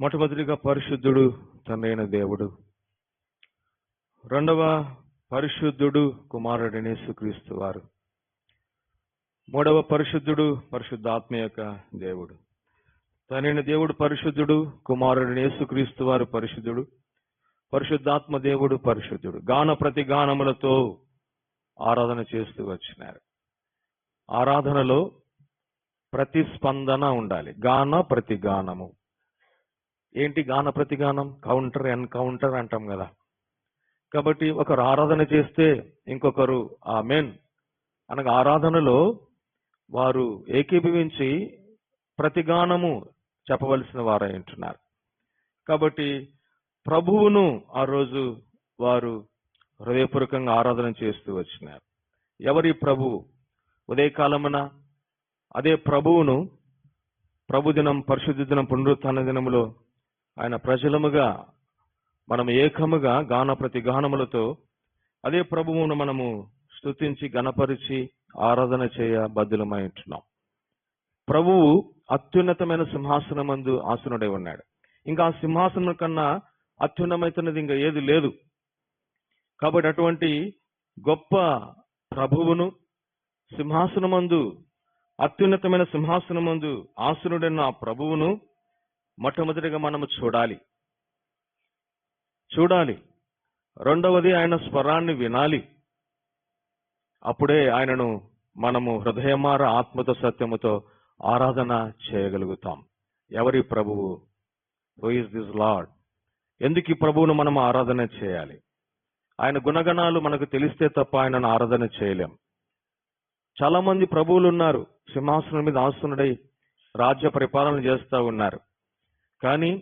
మొట్టమొదటిగా పరిశుద్ధుడు తండ్రైన దేవుడు. రెండవ పరిశుద్ధుడు కుమారుడైన యేసుక్రీస్తు వారు. మూడవ పరిశుద్ధుడు పరిశుద్ధాత్మ యొక్క దేవుడు. తనైన దేవుడు పరిశుద్ధుడు కుమారుడైన యేసుక్రీస్తు వారు పరిశుద్ధుడు పరిశుద్ధాత్మ దేవుడు పరిశుద్ధుడు. గాన ప్రతి గానములతో ఆరాధన చేస్తూ వచ్చినారు. ఆరాధనలో ప్రతిస్పందన ఉండాలి. గాన ప్రతి గానము ఏంటి గాన ప్రతిగానం? కౌంటర్ ఎన్కౌంటర్ అంటాం కదా. కాబట్టి ఒకరు ఆరాధన చేస్తే ఇంకొకరు ఆ మెన్ అనగా ఆరాధనలో వారు ఏకీభవించి ప్రతిగానము చెప్పవలసిన వారై ఉంటున్నారు. కాబట్టి ప్రభువును ఆ రోజు వారు హృదయపూర్వకంగా ఆరాధన చేస్తూ వచ్చినారు. ఎవరి ప్రభువు ఉదయకాలమున అదే ప్రభువును ప్రభుదినం పరిశుద్ధ దినం పునరుత్న దినములో ఆయన ప్రజలముగా మనం ఏకముగా గాన ప్రతి గానములతో అదే ప్రభువును మనము స్తుతించి గణపరిచి ఆరాధన చేయ బద్దులమై ఉంటున్నాం. ప్రభువు అత్యున్నతమైన సింహాసనమందు ఆసనుడై ఉన్నాడు. ఇంకా ఆ సింహాసనం కన్నా అత్యున్నమైతున్నది ఇంకా ఏది లేదు. కాబట్టి అటువంటి గొప్ప ప్రభువును సింహాసనమందు అత్యున్నతమైన సింహాసనమందు ఆసునుడైన ఆ ప్రభువును మొట్టమొదటిగా మనము చూడాలి. చూడాలి. రెండవది ఆయన స్వరాన్ని వినాలి. అప్పుడే ఆయనను మనము హృదయమార ఆత్మతో సత్యముతో ఆరాధన చేయగలుగుతాం. ఎవరి ప్రభువు? హూ ఇస్ దిస్ లార్డ్ ఎందుకు ఈ ప్రభువును మనం ఆరాధన చేయాలి? ఆయన గుణగణాలు మనకు తెలిస్తే తప్ప ఆయనను ఆరాధన చేయలేం. చాలా మంది ప్రభువులు ఉన్నారు. సింహాసనం మీద ఆస్తునుడై రాజ్య పరిపాలన చేస్తూ ఉన్నారు. కానీ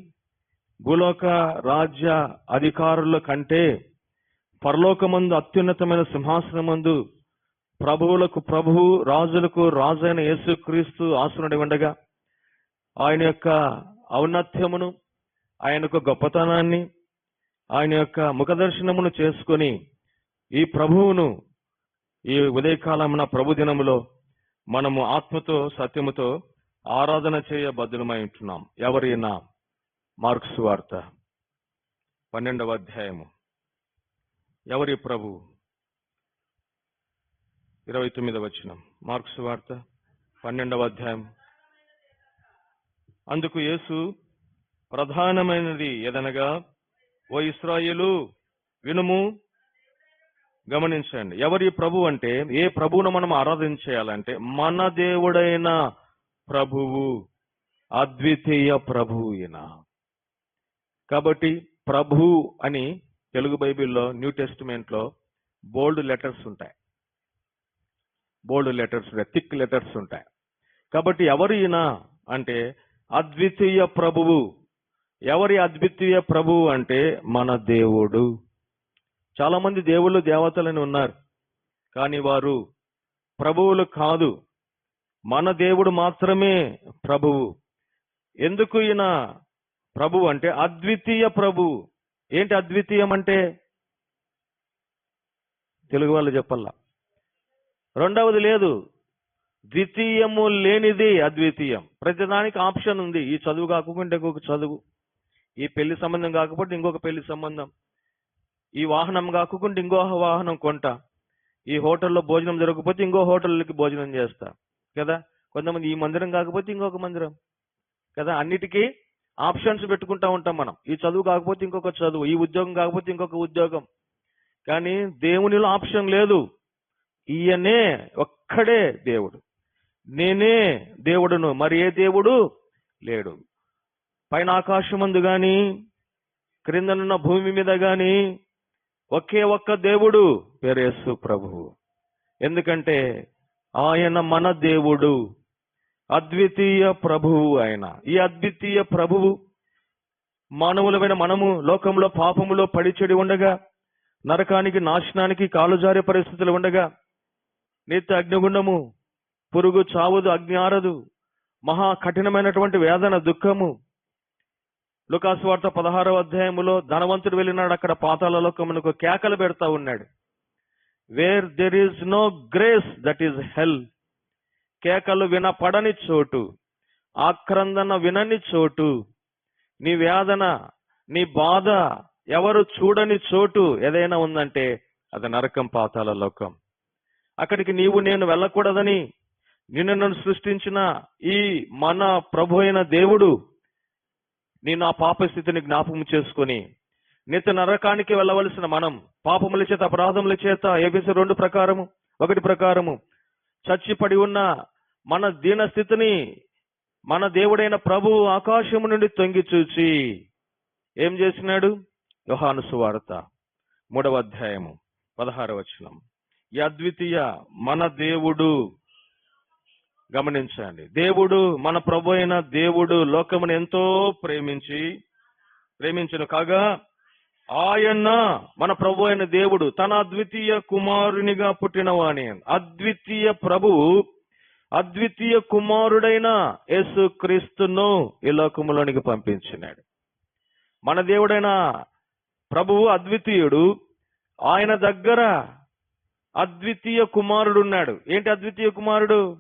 భూలోక రాజ్య అధికారుల కంటే పరలోకమందు అత్యున్నతమైన సింహాసనమందు ప్రభువులకు ప్రభువు రాజులకు రాజైన యేసుక్రీస్తు ఆసునుడి ఉండగా ఆయన యొక్క ఔన్నత్యమును ఆయన యొక్క గొప్పతనాన్ని ఆయన యొక్క ముఖదర్శనమును చేసుకొని ఈ ప్రభువును ఈ ఉదయకాలమున ప్రభు దినములో మనము ఆత్మతో సత్యముతో ఆరాధన చేయ బద్దులమై ఉంటున్నాం. ఎవరైనా మార్క్స్ వార్త పన్నెండవ అధ్యాయము. ఎవరి ప్రభు? ఇరవై తొమ్మిదవ వచనం. మార్క్స్ వార్త పన్నెండవ అధ్యాయం అందుకు యేసు ప్రధానమైనది ఏదనగా ఓ ఇస్రాయేలు వినుము గమనించండి. ఎవరి ప్రభు అంటే ఏ ప్రభువును మనం ఆరాధించేయాలంటే మన దేవుడైన ప్రభువు అద్వితీయ ప్రభువు కాబట్టి ప్రభు అని తెలుగు బైబిల్లో న్యూ టెస్టిమెంట్లో బోల్డ్ లెటర్స్ ఉంటాయి. బోల్డ్ లెటర్స్ ఉంటాయి థిక్ లెటర్స్ ఉంటాయి. కాబట్టి ఎవరు ఈయన అంటే అద్వితీయ ప్రభువు. ఎవరి అద్వితీయ ప్రభువు అంటే మన దేవుడు. చాలామంది దేవుళ్ళు దేవతలని ఉన్నారు. కానీ వారు ప్రభువులు కాదు. మన దేవుడు మాత్రమే ప్రభువు. ఎందుకు ఈయన ప్రభు అంటే అద్వితీయ ప్రభు. ఏంటి అద్వితీయం అంటే? తెలుగు వాళ్ళు చెప్పల్లా రెండవది లేదు. ద్వితీయము లేనిది అద్వితీయం. ప్రతిదానికి ఆప్షన్ ఉంది. ఈ చదువు కాకుండా ఇంకొక చదువు. ఈ పెళ్ళి సంబంధం కాకపోతే ఇంకొక పెళ్ళి సంబంధం. ఈ వాహనం కాకుండా ఇంకో వాహనం కొంట. ఈ హోటల్లో భోజనం జరగకపోతే ఇంకో హోటల్కి భోజనం చేస్తా. కదా? కొంతమంది ఈ మందిరం కాకపోతే ఇంకొక మందిరం. కదా? అన్నిటికీ ఆప్షన్స్ పెట్టుకుంటా ఉంటాం మనం. ఈ చదువు కాకపోతే ఇంకొక చదువు ఈ ఉద్యోగం కాకపోతే ఇంకొక ఉద్యోగం. కానీ దేవునిలో ఆప్షన్ లేదు. ఈయనే ఒక్కడే దేవుడు. నేనే దేవుడును మరి ఏ దేవుడు? లేడు. పైన ఆకాశమందు గాని క్రిందనున్న భూమి మీద గాని ఒకే ఒక్క దేవుడు పేరేసు ప్రభువు. ఎందుకంటే ఆయన మన దేవుడు. అద్వితీయ ప్రభువు ఆయన ఈ అద్వితీయ ప్రభువు మానవులమైన మనము లోకంలో పాపములో పడిచెడి ఉండగా నరకానికి నాశనానికి కాలుజారే పరిస్థితులు ఉండగా నిత్య అగ్నిగుండము పురుగు చావదు అగ్ని ఆరదు మహా కఠినమైనటువంటి వేదన దుఃఖము. లుకాసు వార్త పదహారవ అధ్యాయములో ధనవంతుడు వెళ్ళినాడు అక్కడ పాతాల లోకమునకు కేకలు పెడతా ఉన్నాడు. Where there is no grace that is hell కేకలు వినపడని చోటు ఆక్రందన వినని చోటు నీ వేదన నీ బాధ ఎవరు చూడని చోటు ఏదైనా ఉందంటే అది నరకం పాతాల లోకం. అక్కడికి నీవు నేను వెళ్ళకూడదని నిన్ను నన్ను సృష్టించిన ఈ మన ప్రభు అయిన దేవుడు నీ నా పాప స్థితిని జ్ఞాపకం చేసుకొని నిత్య నరకానికి వెళ్ళవలసిన మనం పాపముల చేత అపరాధముల చేత ఏబిసి రెండు ప్రకారము ఒకటి ప్రకారము చచ్చిపడి ఉన్న మన దీన స్థితిని మన దేవుడైన ప్రభువు ఆకాశము నుండి తొంగి చూచి ఏం చేసినాడు? యోహాను సువార్త మూడవ అధ్యాయము పదహార వచనం. ఈ అద్వితీయ మన దేవుడు గమనించండి. దేవుడు మన ప్రభు అయిన దేవుడు లోకమును ఎంతో ప్రేమించి ప్రేమించను కాగా ఆయన మన ప్రభు అయిన దేవుడు తన అద్వితీయ కుమారునిగా పుట్టినవాని అద్వితీయ ప్రభువు అద్వితీయ కుమారుడైన యేసు క్రీస్తును ఈ లోకములోనికి పంపించినాడు. మన దేవుడైన ప్రభువు అద్వితీయుడు ఆయన దగ్గర అద్వితీయ కుమారుడు ఉన్నాడు. ఏంటి అద్వితీయ కుమారుడు?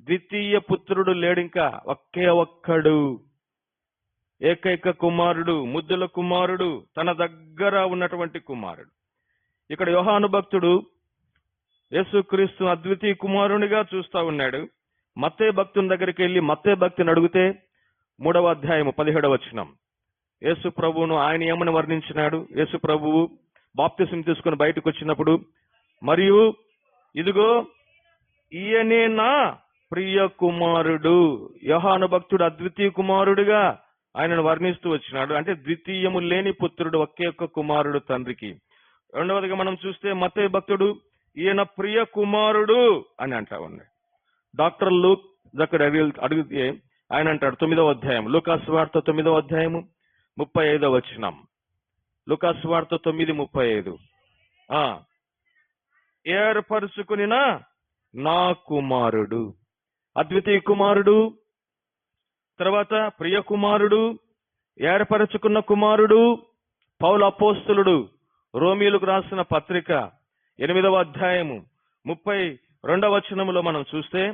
ద్వితీయ పుత్రుడు లేడింకా ఒకే ఒక్కడు. ఏకైక కుమారుడు ముద్దుల కుమారుడు తన దగ్గర ఉన్నటువంటి కుమారుడు. ఇక్కడ యోహాను భక్తుడు యేసుక్రీస్తు అద్వితీయ కుమారునిగా చూస్తా ఉన్నాడు. మత్తే భక్తుని దగ్గరికి వెళ్ళి మత్తే భక్తిని అడిగితే మూడవ అధ్యాయము పదిహేడవ వచనం. యేసు ప్రభువును ఆయన ఏమని వర్ణించినాడు? యేసు ప్రభువు బాప్తిసం తీసుకుని బయటకు వచ్చినప్పుడు మరియు ఇదిగో ఈయనే నా ప్రియ కుమారుడు. యోహాను భక్తుడు అద్వితీయ కుమారుడుగా ఆయనను వర్ణిస్తూ వచ్చినాడు. అంటే ద్వితీయము లేని పుత్రుడు ఒకే ఒక్క కుమారుడు తండ్రికి. రెండవదిగా మనం చూస్తే మతే భక్తుడు ఈయన ప్రియ కుమారుడు అని అంటా ఉన్నాడు. డాక్టర్ లూక్ అక్కడ అడిగి- అడిగితే ఆయన అంటాడు తొమ్మిదవ అధ్యాయం లూకాస్ వార్త తొమ్మిదవ అధ్యాయము ముప్పై ఐదవ వచనం. లూకాస్ వార్త తొమ్మిది ముప్పై ఐదు. ఏర్పరుచుకునిన నా కుమారుడు. అద్వితీయ కుమారుడు తర్వాత ప్రియ కుమారుడు ఏర్పరచుకున్న కుమారుడు పౌల అపోస్తులుడు రోమిలకు రాసిన పత్రిక ఎనిమిదవ అధ్యాయము ముప్పై రెండవ వచనములో మనం చూస్తే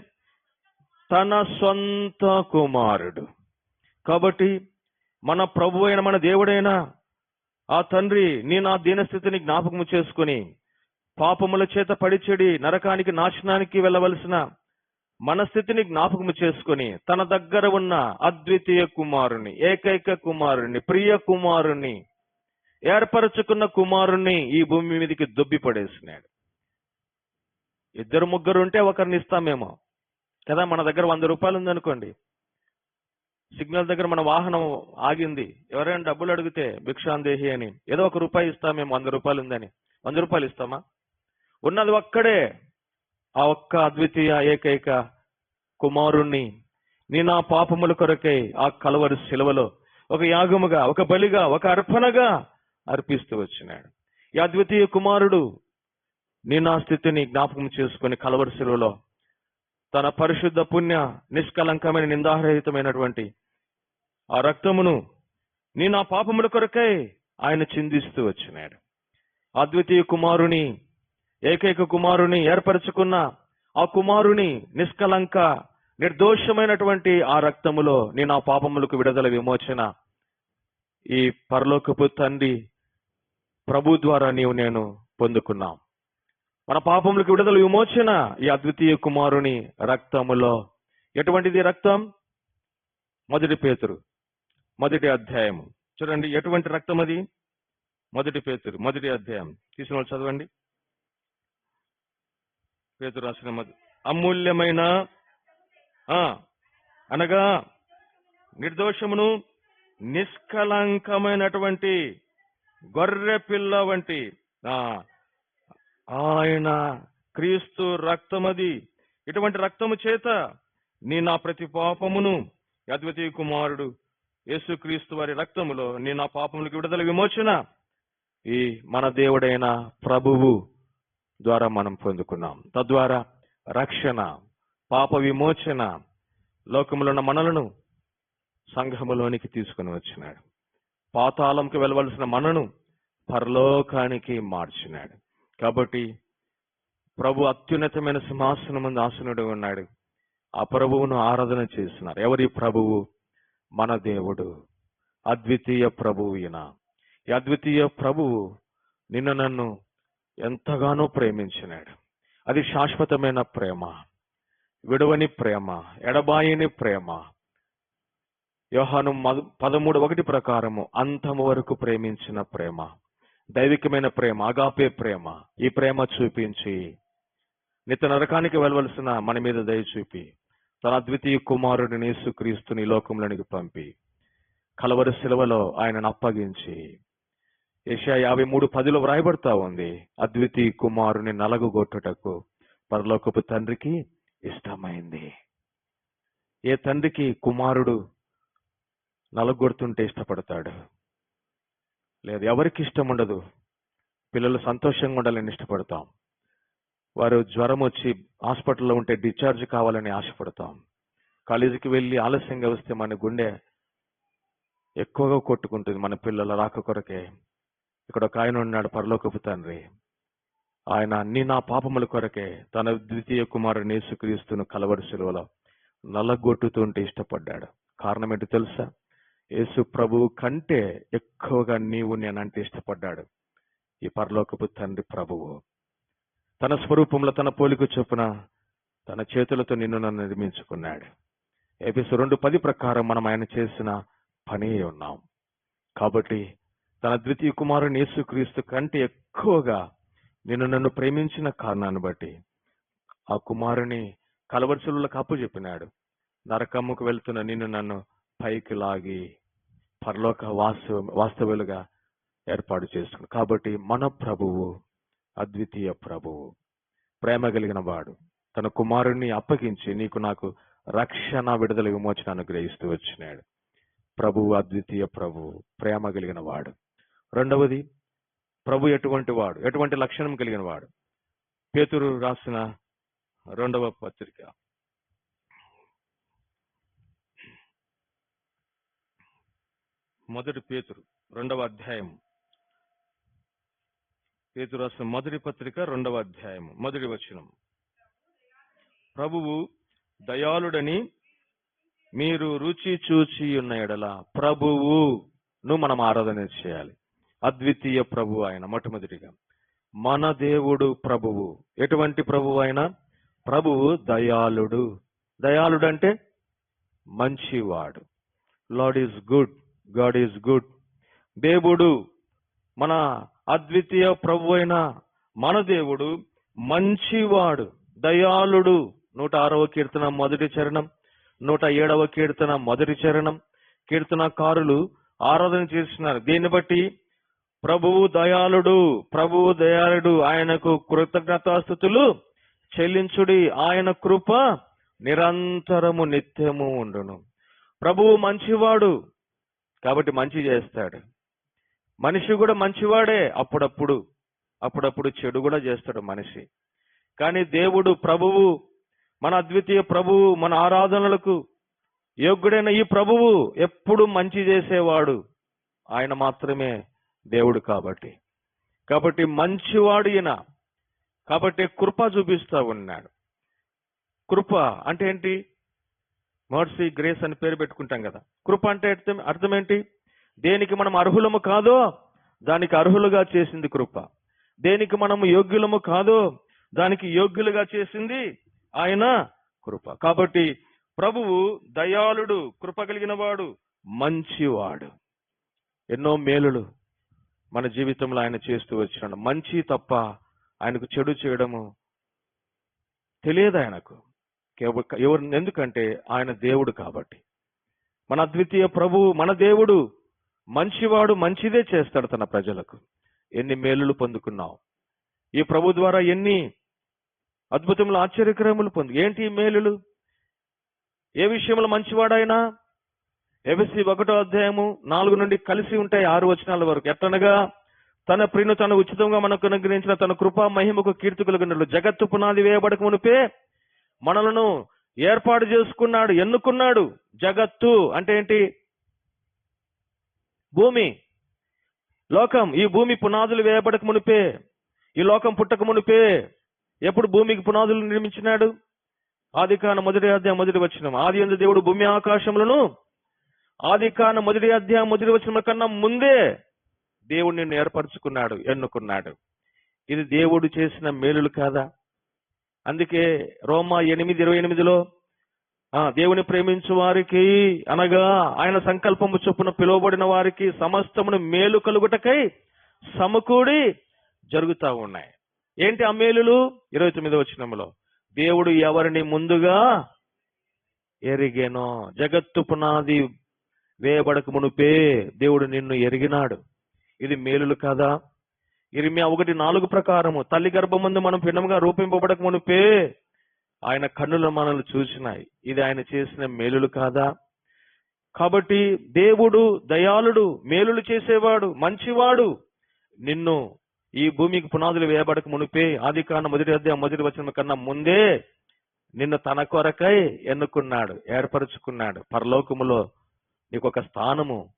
తన సొంత కుమారుడు. కాబట్టి మన ప్రభు అయిన మన దేవుడైన ఆ తండ్రి నీ నా దీనస్థితిని జ్ఞాపకము చేసుకుని పాపముల చేత పడిచెడి నరకానికి నాశనానికి వెళ్ళవలసిన మన స్థితిని జ్ఞాపకము చేసుకుని తన దగ్గర ఉన్న అద్వితీయ కుమారుని ఏకైక కుమారుని ప్రియ కుమారుని ఏర్పరచుకున్న కుమారుణ్ణి ఈ భూమి మీదకి దొబ్బి పడేసినాడు. ఇద్దరు ముగ్గురు ఉంటే ఒకరిని ఇస్తామేమో. కదా మన దగ్గర వంద రూపాయలు ఉందనుకోండి సిగ్నల్ దగ్గర మన వాహనం ఆగింది. ఎవరైనా డబ్బులు అడిగితే భిక్షాందేహి అని ఏదో ఒక రూపాయి ఇస్తామేమో వంద రూపాయలు ఉందని. వంద రూపాయలు ఇస్తామా? ఉన్నది ఒక్కడే. ఆ ఒక్క అద్వితీయ ఏకైక కుమారుణ్ణి నీ నా పాపముల కొరకై ఆ కలవరి శిలువలో ఒక యాగముగా ఒక బలిగా ఒక అర్పణగా అర్పిస్తూ వచ్చినాడు. ఈ అద్వితీయ కుమారుడు నీ నా స్థితిని జ్ఞాపకం చేసుకుని కలవరి శిలువలో తన పరిశుద్ధ పుణ్య నిష్కలంకమైన నిందారహితమైనటువంటి ఆ రక్తమును నీ నా పాపముల కొరకై ఆయన చిందిస్తూ వచ్చినాడు. అద్వితీయ కుమారుని ఏకైక కుమారుని ఏర్పరచుకున్న ఆ కుమారుని నిష్కలంక నిర్దోషమైనటువంటి ఆ రక్తములో నీ నా పాపములకు విడుదల విమోచన ఈ పరలోకపు తండ్రి ప్రభు ద్వారా నీవు నేను పొందుకున్నాం. మన పాపములకు విడుదల విమోచన ఈ అద్వితీయ కుమారుని రక్తములో. ఎటువంటిది రక్తం? మొదటి పేతురు. మొదటి అధ్యాయము. చూడండి ఎటువంటి రక్తం అది? మొదటి పేతురు. మొదటి అధ్యాయం. తీసిన వాళ్ళు చదవండి. పేతురు రాసిన మొదటి అమూల్యమైన అనగా నిర్దోషమును నిష్కలంకమైనటువంటి గొర్రె పిల్ల వంటి ఆయన క్రీస్తు రక్తమది. ఇటువంటి రక్తము చేత నీ నా ప్రతి పాపమును అద్వితీయ కుమారుడు యేసుక్రీస్తు వారి రక్తములో నీ నా పాపములకు విడుదల విమోచన ఈ మన దేవుడైన ప్రభువు ద్వారా మనం పొందుకున్నాం. తద్వారా రక్షణ పాప విమోచన లోకములో ఉన్న మనలను సంఘములోనికి తీసుకుని వచ్చినాడు. పాతాళంకి వెళ్ళవలసిన మనను పరలోకానికి మార్చినాడు. కాబట్టి ప్రభు అత్యున్నతమైన సింహాసనం ముందు ఆసనుడు ఉన్నాడు. ఆ ప్రభువును ఆరాధన చేస్తున్నారు ఎవరి ప్రభువు? మన దేవుడు. అద్వితీయ ప్రభువు ఈయన. ఈ అద్వితీయ ప్రభువు నిన్ను నన్ను ఎంతగానో ప్రేమించినాడు. అది శాశ్వతమైన ప్రేమ విడవని ప్రేమ ఎడబాయని ప్రేమ యోహాను పదమూడు ఒకటి ప్రకారము అంతము వరకు ప్రేమించిన ప్రేమ. దైవికమైన ప్రేమ అగాపే ప్రేమ. ఈ ప్రేమ చూపించి నిత్య నరకానికి వెళ్ళవలసిన మన మీద దయ చూపి తన అద్వితీయ కుమారుడిని యేసుక్రీస్తుని క్రీస్తుని లోకంలోనికి పంపి కలవరి శిలవలో ఆయనను అప్పగించి ఏషియా యాభై మూడు పదిలో వ్రాయబడతా ఉంది అద్వితీయ కుమారుని నలగొట్టుటకు పరలోకపు తండ్రికి ఇష్టమైంది. ఏ తండ్రికి కుమారుడు నలగొడుతుంటే ఇష్టపడతాడు. లేదు ఎవరికి ఇష్టం ఉండదు. పిల్లలు సంతోషంగా ఉండాలని ఇష్టపడతాం. వారు జ్వరం వచ్చి హాస్పిటల్లో ఉంటే డిశ్చార్జ్ కావాలని ఆశపడతాం. కాలేజీకి వెళ్ళి ఆలస్యంగా వస్తే మన గుండె ఎక్కువగా కొట్టుకుంటుంది మన పిల్లల రాక కొరకే. ఇక్కడ ఒక ఆయన ఉన్నాడు పరలోకపు తండ్రి. ఆయన అన్ని నా పాపముల కొరకే తన ద్వితీయ కుమారుని యేసుక్రీస్తును కలవరి శిలువలో నల్లగొట్టుతుంటే ఇష్టపడ్డాడు. కారణం ఏంటో తెలుసా? యేసు ప్రభువు కంటే ఎక్కువగా నీవు నేనంటే ఇష్టపడ్డాడు. ఈ పరలోకపు తండ్రి ప్రభువు. తన స్వరూపంలో తన పోలిక చొప్పున తన చేతులతో నిన్ను నన్ను నిర్మించుకున్నాడు. ఎపిసు రెండు పది ప్రకారం మనం ఆయన చేసిన పని ఉన్నాం. కాబట్టి తన ద్వితీయ కుమారుని యేసుక్రీస్తు కంటే ఎక్కువగా నిన్ను నన్ను ప్రేమించిన కారణాన్ని బట్టి ఆ కుమారుని కలవరుసలకు అప్పు చెప్పినాడు నరకమ్ముకు వెళ్తున్న నిన్ను నన్ను పైకి లాగి పరలోక వాస్తవ వాస్తవులుగా ఏర్పాటు చేసుకున్నాడు. కాబట్టి మన ప్రభువు అద్వితీయ ప్రభువు ప్రేమ కలిగిన వాడు తన కుమారుణ్ణి అప్పగించి నీకు నాకు రక్షణ విడుదల విమోచన అనుగ్రహిస్తూ వచ్చినాడు. ప్రభువు అద్వితీయ ప్రభువు ప్రేమ కలిగిన వాడు. రెండవది ప్రభు ఎటువంటి వాడు? ఎటువంటి లక్షణం కలిగిన వాడు? పేతురు రాసిన రెండవ పత్రిక. మొదటి పేతురు రెండవ అధ్యాయం పేతురు రాసిన మొదటి పత్రిక రెండవ అధ్యాయం మొదటి వచనం ప్రభువు దయాళుడని మీరు రుచి చూచి ఉన్న ఎడల ప్రభువును మనం ఆరాధన చేయాలి. అద్వితీయ ప్రభు ఆయన మొట్టమొదటిగా. మన దేవుడు ప్రభువు. ఎటువంటి ప్రభువు ఆయన? ప్రభువు దయాళుడు. దయాళుడు అంటే మంచివాడు. Lord is good. God is good దేవుడు మన అద్వితీయ ప్రభు అయిన మన దేవుడు మంచివాడు దయాళుడు. నూట ఆరవ కీర్తన మొదటి చరణం నూట ఏడవ కీర్తన మొదటి చరణం. కీర్తనకారులు ఆరాధన చేస్తున్నారు. దీన్ని బట్టి ప్రభువు దయాళుడు ప్రభువు దయాళుడు ఆయనకు కృతజ్ఞతాస్థుతులు చెల్లించుడి. ఆయన కృప నిరంతరము నిత్యము ఉండును. ప్రభువు మంచివాడు కాబట్టి మంచి చేస్తాడు. మనిషి కూడా మంచివాడే అప్పుడప్పుడు అప్పుడప్పుడు చెడు కూడా చేస్తాడు మనిషి. కానీ దేవుడు ప్రభువు మన అద్వితీయ ప్రభువు మన ఆరాధనలకు యోగ్యుడైన ఈ ప్రభువు ఎప్పుడు మంచి చేసేవాడు. ఆయన మాత్రమే దేవుడు కాబట్టి. కాబట్టి మంచివాడు ఈయన. కాబట్టి కృప చూపిస్తూ ఉన్నాడు. కృప అంటే ఏంటి? మర్సీ గ్రేస్ అని పేరు పెట్టుకుంటాం కదా. కృప అంటే అర్థం ఏంటి దేనికి మనం అర్హులము కాదో దానికి అర్హులుగా చేసింది కృప. దేనికి మనము యోగ్యులము కాదో దానికి యోగ్యులుగా చేసింది ఆయన కృప. కాబట్టి ప్రభువు దయాళుడు కృప కలిగిన వాడు మంచివాడు. ఎన్నో మేలులు మన జీవితంలో ఆయన చేస్తూ వచ్చినాడు. మంచి తప్ప ఆయనకు చెడు చేయడము తెలియదు ఆయనకు. ఎవరు ఎందుకంటే ఆయన దేవుడు కాబట్టి. మన అద్వితీయ ప్రభువు మన దేవుడు మంచివాడు మంచిదే చేస్తాడు తన ప్రజలకు. ఎన్ని మేలులు పొందుకున్నావు ఈ ప్రభు ద్వారా ఎన్ని అద్భుతములు ఆశ్చర్యక్రములు పొందు ఏంటి మేలులు? ఏ విషయంలో మంచివాడైనా? ఎబిసి ఒకటో అధ్యాయము నాలుగు నుండి కలిసి ఉంటాయి ఆరు వచనాల వరకు. ఎట్లనగా తన ప్రియును తన ఉచితంగా మనకు అనుగ్రహించిన తన కృపా మహిమకు కీర్తి కలిగినట్లు జగత్తు పునాది వేయబడక మునిపే మనలను ఏర్పాటు చేసుకున్నాడు ఎన్నుకున్నాడు జగత్తు అంటే ఏంటి? భూమి. లోకం. ఈ భూమి పునాదులు వేయబడక మునిపే. ఈ లోకం పుట్టక మునిపే. ఎప్పుడు భూమికి పునాదులు నిర్మించినాడు? ఆది కాన మొదటి అధ్యాయం మొదటి వచ్చిన ఆది ఎందు దేవుడు భూమి ఆకాశములను ఆది కాన మొదటి అధ్యాయం మొదటి వచ్చిన కన్నా ముందే దేవుడు నిన్ను ఏర్పరచుకున్నాడు ఎన్నుకున్నాడు. ఇది దేవుడు చేసిన మేలులు కాదా? అందుకే రోమా ఎనిమిది ఇరవై ఎనిమిదిలో దేవుని ప్రేమించు వారికి అనగా ఆయన సంకల్పము చొప్పున పిలువబడిన వారికి సమస్తమును మేలు కలుగుటకై సమకూడి జరుగుతూ ఉన్నాయి. ఏంటి ఆ మేలులు? ఇరవై తొమ్మిది వచ్చినములో దేవుడు ఎవరిని ముందుగా ఎరిగేనో? జగత్తు పునాది వేయబడక మునుపే దేవుడు నిన్ను ఎరిగినాడు. ఇది మేలులు కాదా? ఇరిమియా ఒకటి నాలుగు ప్రకారము. తల్లి గర్భమందు మనం పిండముగా రూపింపబడక మునుపే ఆయన కన్నులు మనల్ని చూసినాయి ఇది ఆయన చేసిన మేలులు కాదా? కాబట్టి దేవుడు దయాళుడు మేలులు చేసేవాడు మంచివాడు నిన్ను ఈ భూమికి పునాదులు వేయబడక మునిపే ఆది కాన మొదటి అధ్యాయం మొదటి వచనం కన్నా ముందే నిన్ను తన కొరకై ఎన్నుకున్నాడు ఏర్పరచుకున్నాడు పరలోకములో నీకు ఒక స్థానము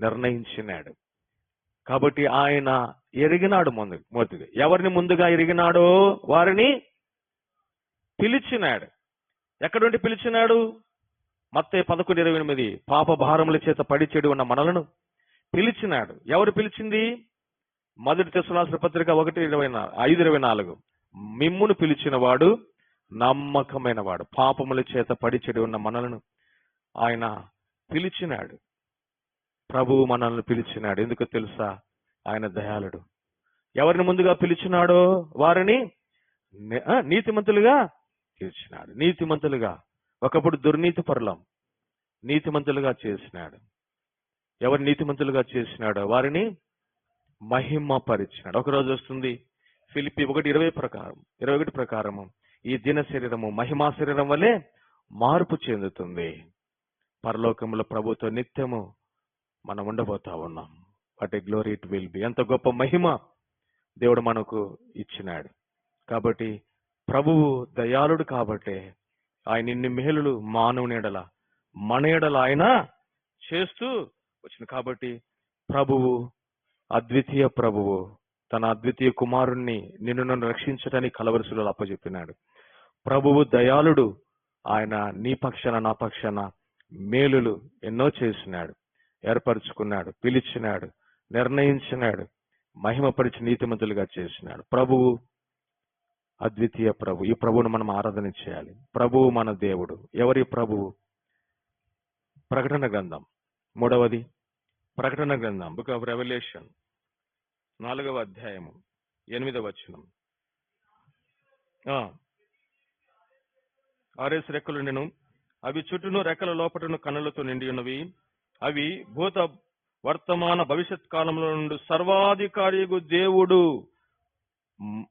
నిర్ణయించినాడు. కాబట్టి ఆయన ఎరిగినాడు ముందు మొదటి ఎవరిని ముందుగా ఎరిగినాడో వారిని పిలిచినాడు. ఎక్కడుండి పిలిచినాడు? మత్తే పదకొండు ఇరవై ఎనిమిది. పాప భారముల చేత పడి చెడి ఉన్న మనలను పిలిచినాడు. ఎవరు పిలిచింది? మొదటి తెసులాసిన పత్రిక ఒకటి ఇరవై ఐదు ఇరవై నాలుగు. మిమ్మును పిలిచిన వాడు నమ్మకమైన వాడు పాపముల చేత పడి చెడి ఉన్న మనలను ఆయన పిలిచినాడు. ప్రభువు మనల్ని పిలిచినాడు. ఎందుకు తెలుసా? ఆయన దయాళుడు. ఎవరిని ముందుగా పిలిచినాడో? వారిని నీతిమంతులుగా తీర్చినాడు నీతిమంతులుగా. ఒకప్పుడు దుర్నీతి పరులం. నీతిమంతులుగా చేసినాడు. ఎవరు నీతిమంతులుగా చేసినాడో? వారిని మహిమ పరిచినాడు ఒక రోజు వస్తుంది ఫిలిపి ఒకటి ఇరవై ప్రకారం ఇరవై ఒకటి ప్రకారము. ఈ దిన శరీరము మహిమా శరీరం వలె మార్పు చెందుతుంది. పరలోకముల ప్రభుతో నిత్యము మనం ఉండబోతా ఉన్నాం. What a glory it will be ఎంత గొప్ప మహిమ దేవుడు మనకు ఇచ్చినాడు. కాబట్టి ప్రభువు దయాళుడు కాబట్టే ఆయన ఇన్ని మేలులు మానవునిడల మన ఎడల ఆయన చేస్తూ వచ్చింది. కాబట్టి ప్రభువు అద్వితీయ ప్రభువు తన అద్వితీయ కుమారుణ్ణి నిన్ను నన్ను రక్షించడానికి కలవరుసులో అప్పచెప్పినాడు. ప్రభువు దయాళుడు ఆయన నీ పక్షాన నా పక్షాన మేలులు ఎన్నో చేసినాడు. ఏర్పరచుకున్నాడు పిలిచినాడు నిర్ణయించినాడు మహిమపరిచి నీతిమంతులుగా చేసినాడు. ప్రభువు అద్వితీయ ప్రభు ఈ ప్రభువును మనం ఆరాధన చేయాలి. ప్రభువు మన దేవుడు. ఎవరి ప్రభువు? ప్రకటన గ్రంథం. మూడవది ప్రకటన గ్రంథం. బుక్ ఆఫ్ రెవల్యూషన్ నాలుగవ అధ్యాయము. ఎనిమిదవ వచనం. ఆర్ఎస్ రెక్కలు నేను అవి చుట్టూను రెక్కల లోపటను కన్నులతో నిండి ఉన్నవి. అవి భూత వర్తమాన భవిష్యత్ కాలంలో నుండి సర్వాధికారియగు దేవుడు.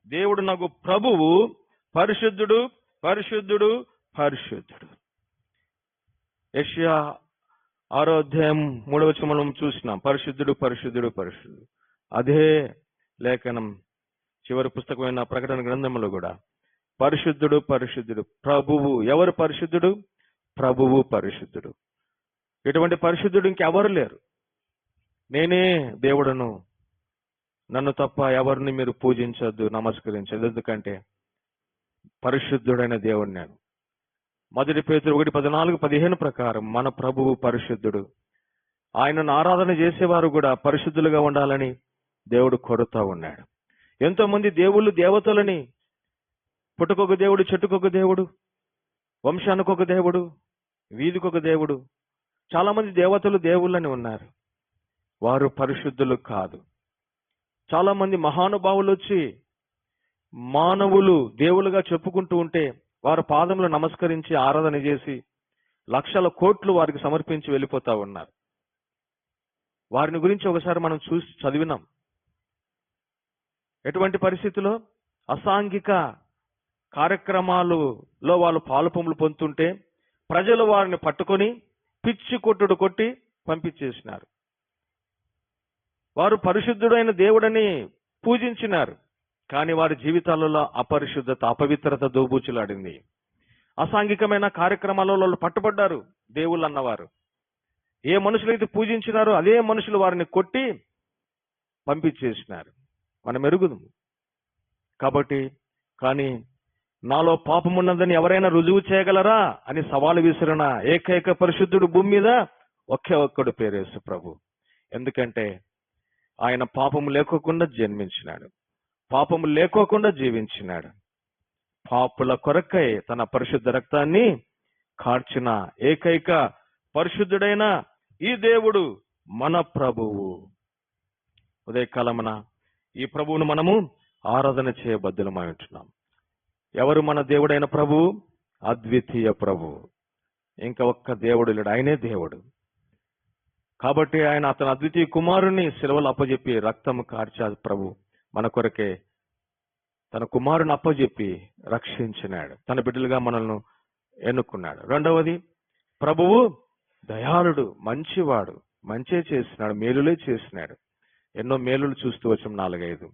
దేవుడు నాకు ప్రభువు పరిశుద్ధుడు పరిశుద్ధుడు పరిశుద్ధుడు. యష్యా ఆరోధ్యం మూడవ వచనం మనం చూసినాం. పరిశుద్ధుడు పరిశుద్ధుడు పరిశుద్ధుడు. అదే లేఖనం చివరి పుస్తకమైన ప్రకటన గ్రంథంలో కూడా. పరిశుద్ధుడు పరిశుద్ధుడు ప్రభువు. ఎవరు పరిశుద్ధుడు? ప్రభువు పరిశుద్ధుడు. ఇటువంటి పరిశుద్ధుడు ఇంకెవరు లేరు. నేనే దేవుడను. నన్ను తప్ప ఎవరిని మీరు పూజించొద్దు నమస్కరించదు ఎందుకంటే పరిశుద్ధుడైన దేవుడు నేను. మొదటి పేతురు ఒకటి పద్నాలుగు పదిహేను ప్రకారం మన ప్రభువు పరిశుద్ధుడు. ఆయనను ఆరాధన చేసేవారు కూడా పరిశుద్ధులుగా ఉండాలని దేవుడు కోరుతా ఉన్నాడు. ఎంతోమంది దేవుళ్ళు దేవతలని పుట్టుకొక దేవుడు చెట్టుకొక దేవుడు వంశానికొక దేవుడు వీధికొక దేవుడు చాలా మంది దేవతలు దేవుళ్ళని ఉన్నారు. వారు పరిశుద్ధులు కాదు. చాలా మంది మహానుభావులు వచ్చి మానవులు దేవులుగా చెప్పుకుంటూ ఉంటే వారి పాదములు నమస్కరించి ఆరాధన చేసి లక్షల కోట్లు వారికి సమర్పించి వెళ్ళిపోతా ఉన్నారు. వారిని గురించి ఒకసారి మనం చూసి చదివినాం. ఎటువంటి పరిస్థితిలో? అసాంఘిక కార్యక్రమాలలో వాళ్ళు పాలుపొములు పొందుతుంటే ప్రజలు వారిని పట్టుకొని పిచ్చి కొట్టుడు కొట్టి పంపించేసినారు. వారు పరిశుద్ధుడైన దేవుడని పూజించినారు. కానీ వారి జీవితాలలో అపరిశుద్ధత అపవిత్రత దోబూచులాడింది. అసాంఘికమైన కార్యక్రమాలలో వాళ్ళు పట్టుబడ్డారు దేవుళ్ళు అన్నవారు ఏ మనుషులైతే పూజించినారో అదే మనుషులు వారిని కొట్టి పంపించేసినారు. మనం మెరుగుదు కాబట్టి కానీ నాలో పాపమున్నదని ఎవరైనా రుజువు చేయగలరా అని సవాలు విసిరిన ఏకైక పరిశుద్ధుడు భూమి మీద ఒకే ఒక్కడు పేరు ప్రభు. ఎందుకంటే ఆయన పాపము లేకోకుండా జన్మించినాడు. పాపము లేకోకుండా జీవించినాడు. పాపుల కొరకై తన పరిశుద్ధ రక్తాన్ని కార్చిన ఏకైక పరిశుద్ధుడైన ఈ దేవుడు మన ప్రభువు. ఉదయకాలమున ఈ ప్రభువును మనము ఆరాధన చేయబద్దులమై ఉంటున్నాం. ఎవరు మన దేవుడైన ప్రభు? అద్వితీయ ప్రభు. ఇంకా ఒక్క దేవుడు లేడు. ఆయనే దేవుడు. కాబట్టి ఆయన అతను అద్వితీయ కుమారుని సెలవులు అప్పజెప్పి రక్తము కార్చాడు ప్రభు. మన కొరకే తన కుమారుని అప్పజెప్పి రక్షించినాడు. తన బిడ్డలుగా మనల్ని ఎన్నుకున్నాడు. రెండవది ప్రభువు దయాళుడు మంచివాడు మంచే చేసినాడు మేలులే చేసినాడు. ఎన్నో మేలులు చూస్తూ వచ్చాం నాలుగైదు.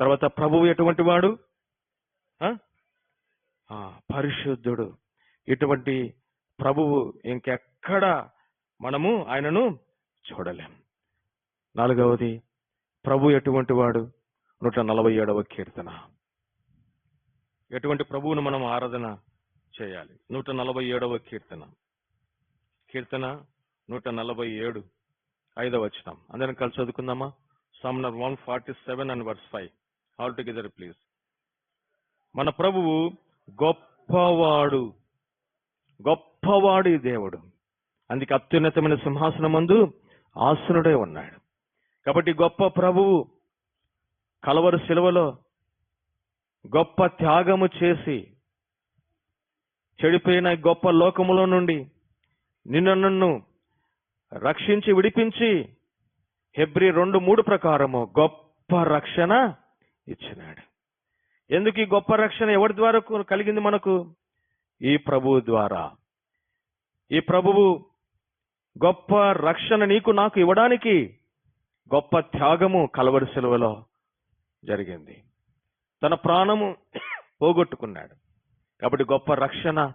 తర్వాత ప్రభువు ఎటువంటి వాడు? పరిశుద్ధుడు. ఇటువంటి ప్రభువు ఇంకెక్కడ మనము ఆయనను చూడలేం. నాలుగవది ప్రభు ఎటువంటి వాడు? నూట నలభై ఏడవ కీర్తన. ఎటువంటి ప్రభువును మనం ఆరాధన చేయాలి? నూట నలభై ఏడవ కీర్తన. కీర్తన నూట నలభై ఏడు ఐదవ వచనం. అందరం కలిసి చదువుకుందామా? Sumner one forty seven and verse five all together please మన ప్రభువు గొప్పవాడు. గొప్పవాడు ఈ దేవుడు. అందుకే అత్యున్నతమైన సింహాసనమందు ఆసనుడే ఉన్నాడు. కాబట్టి గొప్ప ప్రభువు కలవరు శిలువలో గొప్ప త్యాగము చేసి చెడిపోయిన గొప్ప లోకములో నుండి నిన్ను నన్ను రక్షించి విడిపించి హెబ్రి రెండు మూడు ప్రకారము గొప్ప రక్షణ ఇచ్చినాడు. ఎందుకు ఈ గొప్ప రక్షణ ఎవరి ద్వారా కలిగింది మనకు? ఈ ప్రభువు ద్వారా. ఈ ప్రభువు గొప్ప రక్షణ నీకు నాకు ఇవ్వడానికి గొప్ప త్యాగము కలవరి సెలవులో జరిగింది. తన ప్రాణము పోగొట్టుకున్నాడు. కాబట్టి గొప్ప రక్షణ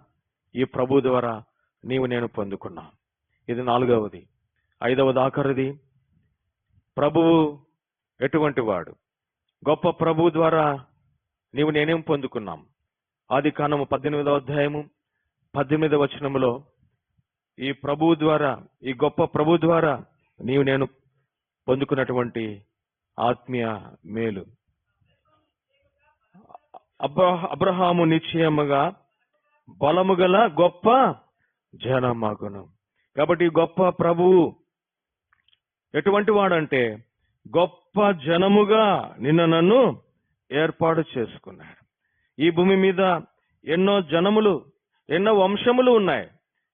ఈ ప్రభు ద్వారా నీవు నేను పొందుకున్నా. ఇది నాలుగవది. ఐదవది ఆఖరిది. ప్రభువు ఎటువంటి వాడు? గొప్ప ప్రభు ద్వారా నీవు నేనేం పొందుకున్నాం? ఆది కాండము పద్దెనిమిదవ అధ్యాయము పద్దెనిమిదవ వచనములో ఈ ప్రభువు ద్వారా ఈ గొప్ప ప్రభు ద్వారా నీవు నేను పొందుకున్నటువంటి ఆత్మీయ మేలు. అబ్రహ అబ్రహాము నిశ్చయముగా బలము గల గొప్ప జనమగును కాబట్టి గొప్ప ప్రభువు ఎటువంటి వాడంటే గొప్ప జనముగా నిన్న నన్ను ఏర్పాటు చేసుకున్నాడు. ఈ భూమి మీద ఎన్నో జనములు ఎన్నో వంశములు ఉన్నాయి.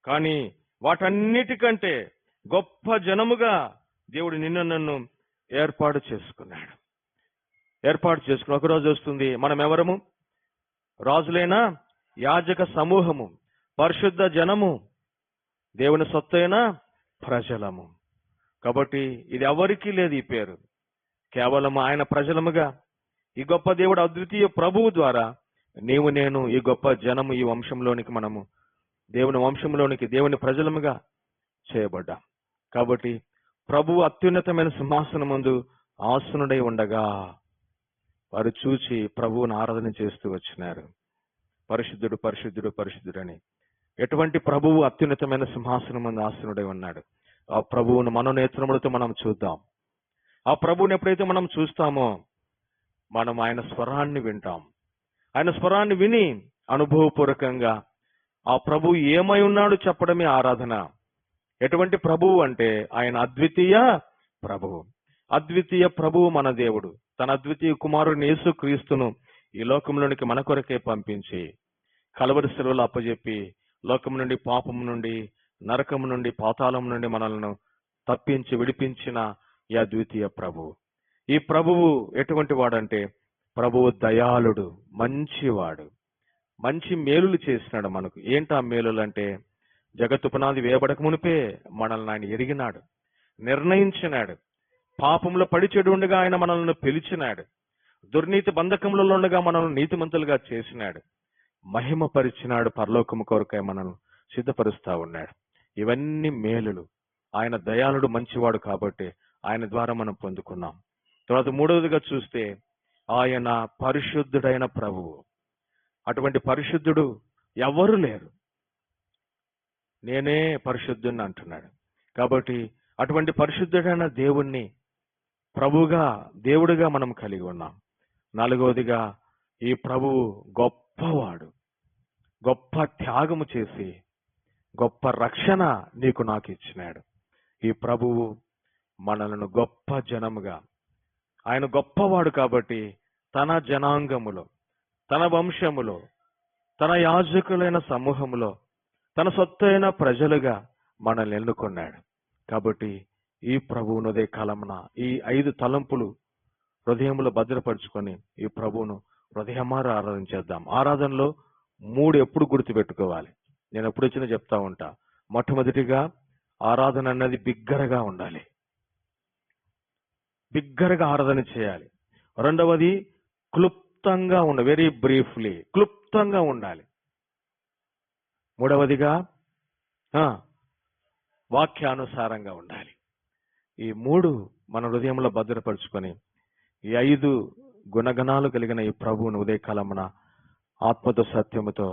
కానీ వాటన్నిటికంటే గొప్ప జనముగా దేవుడు నిన్న నన్ను ఏర్పాటు చేసుకున్నాడు. ఏర్పాటు చేసుకుని ఒకరోజు వస్తుంది. మనం ఎవరము రాజులైన యాజక సమూహము పరిశుద్ధ జనము దేవుని సొత్తైన ప్రజలము. కాబట్టి ఇది ఎవరికీ లేదు ఈ పేరు. కేవలం ఆయన ప్రజలముగా ఈ గొప్ప దేవుడు అద్వితీయ ప్రభువు ద్వారా నీవు నేను ఈ గొప్ప జనము ఈ వంశంలోనికి మనము దేవుని వంశంలోనికి దేవుని ప్రజలముగా చేయబడ్డాం. కాబట్టి ప్రభువు అత్యున్నతమైన సింహాసనం ముందు ఆసనుడై ఉండగా వారు చూచి ప్రభువును ఆరాధన చేస్తూ వచ్చినారు. పరిశుద్ధుడు పరిశుద్ధుడు పరిశుద్ధుడని ఎటువంటి ప్రభువు అత్యున్నతమైన సింహాసనం ముందు ఆసునుడై ఉన్నాడు? ఆ ప్రభువును మనోనేత్రములతో మనం చూద్దాం. ఆ ప్రభువుని ఎప్పుడైతే మనం చూస్తామో మనం ఆయన స్వరాన్ని వింటాం. ఆయన స్వరాన్ని విని అనుభవపూర్వకంగా ఆ ప్రభు ఏమై ఉన్నాడు చెప్పడమే ఆరాధన. ఎటువంటి ప్రభువు అంటే ఆయన అద్వితీయ ప్రభువు. అద్వితీయ ప్రభువు మన దేవుడు. తన అద్వితీయ కుమారుని యేసు క్రీస్తును ఈ లోకంలోనికి మన కొరకే పంపించి కలవరి సెలవులు అప్పజెప్పి లోకం నుండి పాపం నుండి నరకం నుండి పాతాళం నుండి మనల్ని తప్పించి విడిపించిన ఈ అద్వితీయ ప్రభువు ఈ ప్రభువు ఎటువంటి వాడంటే ప్రభువు దయాళుడు మంచివాడు. మంచి మేలులు చేసినాడు మనకు. ఏంటా మేలులు అంటే జగత్తు పునాది వేయబడక మునిపే మనల్ని ఆయన ఎరిగినాడు. నిర్ణయించినాడు. పాపంలో పడి చెడు ఉండగా ఆయన మనల్ని పిలిచినాడు. దుర్నీతి బంధకములలో ఉండగా మనల్ని నీతిమంతులుగా చేసినాడు. మహిమ పరిచినాడు పరలోకము కొరకై మనల్ని సిద్ధపరుస్తా ఉన్నాడు. ఇవన్నీ మేలులు. ఆయన దయాళుడు మంచివాడు కాబట్టి ఆయన ద్వారా మనం పొందుకున్నాం. తర్వాత మూడవదిగా చూస్తే ఆయన పరిశుద్ధుడైన ప్రభువు. అటువంటి పరిశుద్ధుడు ఎవరు లేరు. నేనే పరిశుద్ధుని అంటున్నాడు. కాబట్టి అటువంటి పరిశుద్ధుడైన దేవుణ్ణి ప్రభుగా దేవుడిగా మనం కలిగి ఉన్నాం. నాలుగవదిగా ఈ ప్రభువు గొప్పవాడు. గొప్ప త్యాగము చేసి గొప్ప రక్షణ నీకు నాకు ఇచ్చినాడు. ఈ ప్రభువు మనలను గొప్ప జనముగా ఆయన గొప్పవాడు కాబట్టి తన జనాంగములో తన వంశములో తన యాజకులైన సమూహములో తన సొత్తైన ప్రజలుగా మనల్ని ఎన్నుకున్నాడు. కాబట్టి ఈ ప్రభువునదే ఉదయ కాలమున ఈ ఐదు తలంపులు హృదయంలో భద్రపరుచుకొని ఈ ప్రభువును హృదయమార ఆరాధన చేద్దాం ఆరాధనలో మూడు ఎప్పుడు గుర్తుపెట్టుకోవాలి. నేను ఎప్పుడు వచ్చినా చెప్తా ఉంటా మొట్టమొదటిగా ఆరాధన అన్నది బిగ్గరగా ఉండాలి. బిగ్గరగా ఆరాధన చేయాలి. రెండవది క్లుప్తంగా ఉండ వెరీ బ్రీఫ్లీ క్లుప్తంగా ఉండాలి. మూడవదిగా వాక్యానుసారంగా ఉండాలి. ఈ మూడు మన హృదయంలో భద్రపరుచుకొని ఈ ఐదు గుణగణాలు కలిగిన ఈ ప్రభువును ఉదయకాలమున ఆత్మతో సత్యముతో